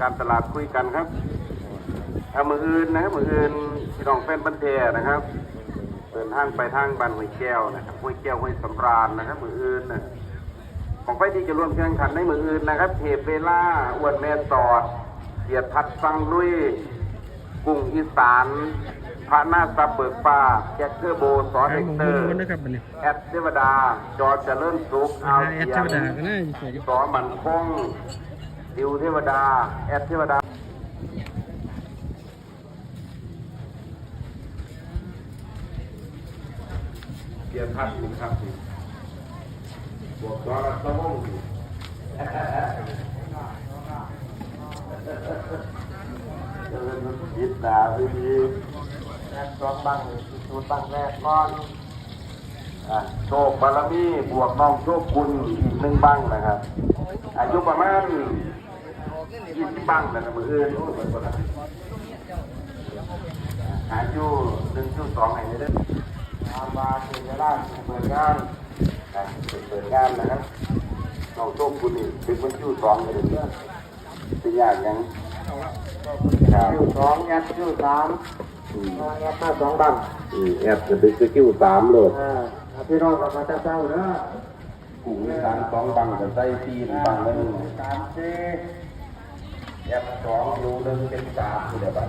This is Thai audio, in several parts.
การตลาดคุยกันครับเอามืออื่นนะครับมืออื่นพี่น้องแฟนบันเทานะครับเดินทางไปทางบ้านห้วยแก้วนะครับห้วยแก้วห้วยสำราญนะครับมืออื่นนะ ของไปที่จะร่วมแข่งขันในมืออื่นนะครับเทพเวลาอ้วนแม่สอดเกียรติทัดฟังลุยกรุงอีสานพระนาซับเบิกฟ้าแจ็คเกอร์โบสอหาเฮหกมองเตบอนร์กันนะครับบัดนี้แอดเทวดา จอเจริญสุขหาเอาแอดเสียเทวดางก็น่าจะสวยสอมันคงดิวเทวดา แอดเทวดาเกียรติทัดสิครับ บวกตัวละสมองสิเจริญยิดดาไปดีแอดสองบังสูตรบังแรกก่อนอะโชคบารมีบวกน้องโชคคุณอีกหนึ่งบังนะครับ อายุประมาณยี่สิบบังนะครับมืออื่นโอ้ยเหมือนกันอายุหนึ่งจุดสองไงเด้อตามมาถึงเวลาเปิดงาน นะเปิดงานนะครับน้องโชคคุณนี่เป็นวันที่สองเลยเด้อเป็นยากยังครับคิวสองแอดคิวสามอืมแอดมาสองบังอืมแอดจะเป็นสกิลสามเลยอ่าพี่น้องกลับมาจะเจ้าเนอะกลุ่มสามสองบังกับไส้ตีนบังหนึ่งสามสี่แอปสองอยู่หนึ่งเป็นสามคือเดียวกัน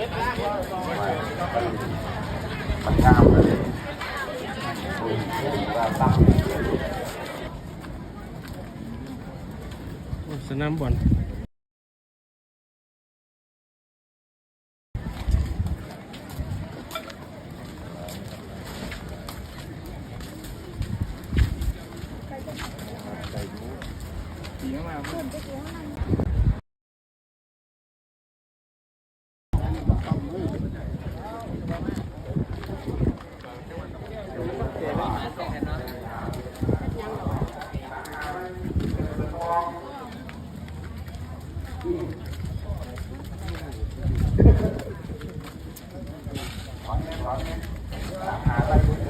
มันงามเลยคุณเราตั้งสนามบอลเสียงมาเพื่อนไปเสียงมา เดี๋ยวเราหาสองเห็นเนาะ